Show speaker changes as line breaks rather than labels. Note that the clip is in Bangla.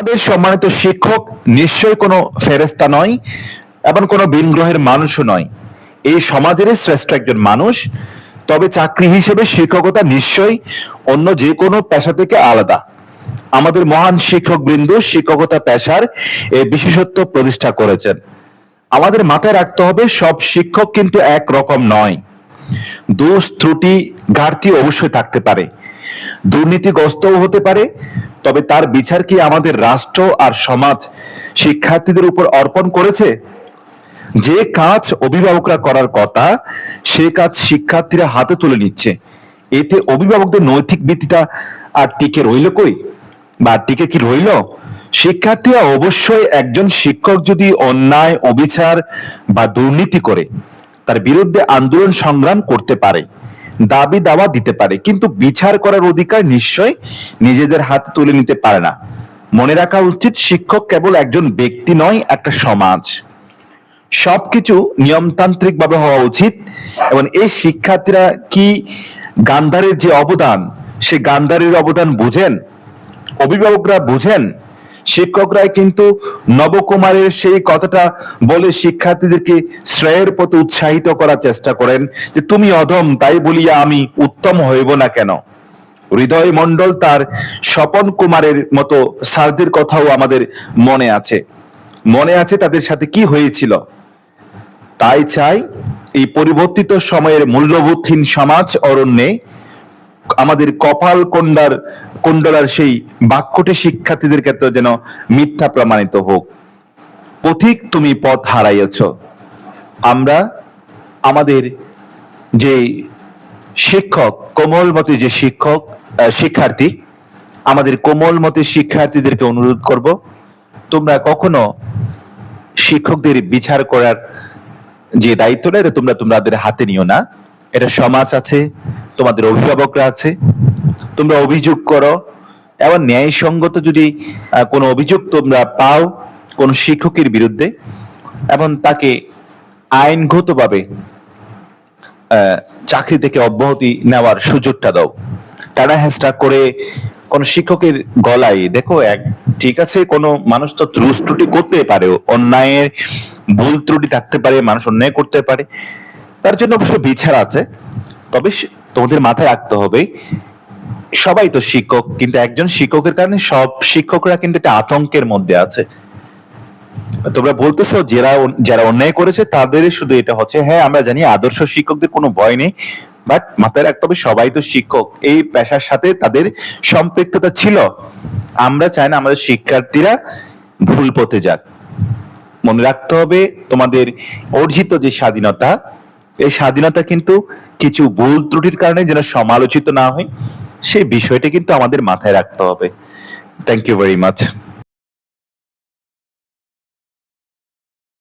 আমাদের সম্মানিত শিক্ষক নিশ্চয়ই কোনো ফেরেস্তা নয়, এবং কোনো ভিন গ্রহের মানুষও নয়। এই সমাজেরই শ্রেষ্ঠ একজন মানুষ, তবে চাকরি হিসেবে শিক্ষকতা নিশ্চয়ই অন্য যে কোনো পেশা থেকে আলাদা। আমাদের মহান শিক্ষক বৃন্দ শিক্ষকতা পেশার এই বিশেষত্ব প্রতিষ্ঠা করেছেন। আমাদের মাথায় রাখতে হবে, সব শিক্ষক কিন্তু এক রকম নয়। দোষ, ত্রুটি, ঘাটতি অবশ্যই থাকতে পারে। দুর্নীতিগ্রস্তও হতে পারে, তবে তার বিচার কি আমাদের রাষ্ট্র আর সমাজ শিক্ষার্থীদের উপর অর্পণ করেছে? যে কাজ অভিভাবকরা করার কথা, সে কাজ শিক্ষার্থীরা হাতে তুলে নিচ্ছে। এতে অভিভাবকদের নৈতিক ভিত্তিটা আর টিকে রইল কই? বা টিকে কি রইল? শিক্ষার্থীরা অবশ্যই একজন শিক্ষক যদি অন্যায়, অবিচার বা দুর্নীতি করে, তার বিরুদ্ধে আন্দোলন সংগ্রাম করতে পারে। দাবি দাওয়া দিতে পারে, কিন্তু বিচার করার অধিকার নিশ্চয় নিজেদের হাতে তুলে নিতে পারে না। মনে রাখা উচিত, শিক্ষক কেবল একজন ব্যক্তি নয়, একটা সমাজ। সবকিছু নিয়মতান্ত্রিক ভাবে হওয়া উচিত, এবং এই শিক্ষার্থীরা কি গান্ধারের যে অবদান সে গান্ধারের অবদান বুঝেন? অভিভাবকরা বুঝেন শিক্ষকরাই কিন্তু নবকুমারের সেই কথাটা বলে শিক্ষার্থীদেরকে শ্রেয়ের পথে উৎসাহিত করার চেষ্টা করেন যে, তুমি অধম, তাই বলিয়া আমি উত্তম হইব না কেন? হৃদয় মণ্ডল তার স্বপন কুমারের মতো স্যারদের কথাও আমাদের মনে আছে। মনে আছে তাদের সাথে কি হয়েছিল। তাই চাই এই পরিবর্তিত সময়ের মূল্যবোধহীন সমাজ অরণ্যে আমাদের কপাল কোন্ডার কোন্ডলার সেই বাক্যটি শিক্ষার্থীদের ক্ষেত্রে যেন মিথ্যা প্রমাণিত হোক। পথিক তুমি পথ হারাইয়াছ। আমরা আমাদের যে শিক্ষক, কোমলমতি যে শিক্ষক শিক্ষার্থী, আমাদের কোমলমতি শিক্ষার্থীদেরকে অনুরোধ করব, তোমরা কখনো শিক্ষকদের বিচার করার যে দায়িত্বটা, এটা তোমরা তোমাদের হাতে নিও না। এটা সমাজ আছে তোমাদের অভিভাবকরা আছে, তোমরা অভিযোগ করো। এবং ন্যায়সঙ্গত যদি কোনো অভিযোগ তোমরা পাও কোন শিক্ষকের বিরুদ্ধে, এবং তাকে আইনগতভাবে চাকরি থেকে অব্যাহতি নেওয়ার সুযোগটা দাও। টানা হেঁচড়া করে কোন শিক্ষকের গলায়, দেখো, এক, ঠিক আছে, কোনো মানুষ তো ত্রুস ত্রুটি করতে পারে, অন্যায়ের ভুল ত্রুটি থাকতে পারে, মানুষ অন্যায় করতে পারে। তার জন্য অবশ্য বিচার আছে, তবে তোমাদের মাথায় রাখতে হবে। সবাই তো শিক্ষক, কিন্তু একজন শিক্ষকের কারণে সব শিক্ষকরা কিন্তু একটা আতঙ্কের মধ্যে আছে। তোমরা বলতেছো যারা যারা অন্যায় করেছে তাদের শুধু এটা হচ্ছে হ্যাঁ আমরা জানি আদর্শ শিক্ষকদের কোনো ভয় নেই বাট মাথায় রাখতে হবে সবাই তো শিক্ষক। এই পেশার সাথে তাদের সম্পৃক্ততা ছিল। আমরা চাই না আমাদের শিক্ষার্থীরা ভুল পথে যাক। মনে রাখতে হবে তোমাদের অর্জিত যে স্বাধীনতা, এই স্বাধীনতা কিন্তু কিছু ভুল ত্রুটির কারণে যেন সমালোচিত না হয় সেই বিষয়টা কিন্তু আমাদের মাথায় রাখতে হবে। Thank you very much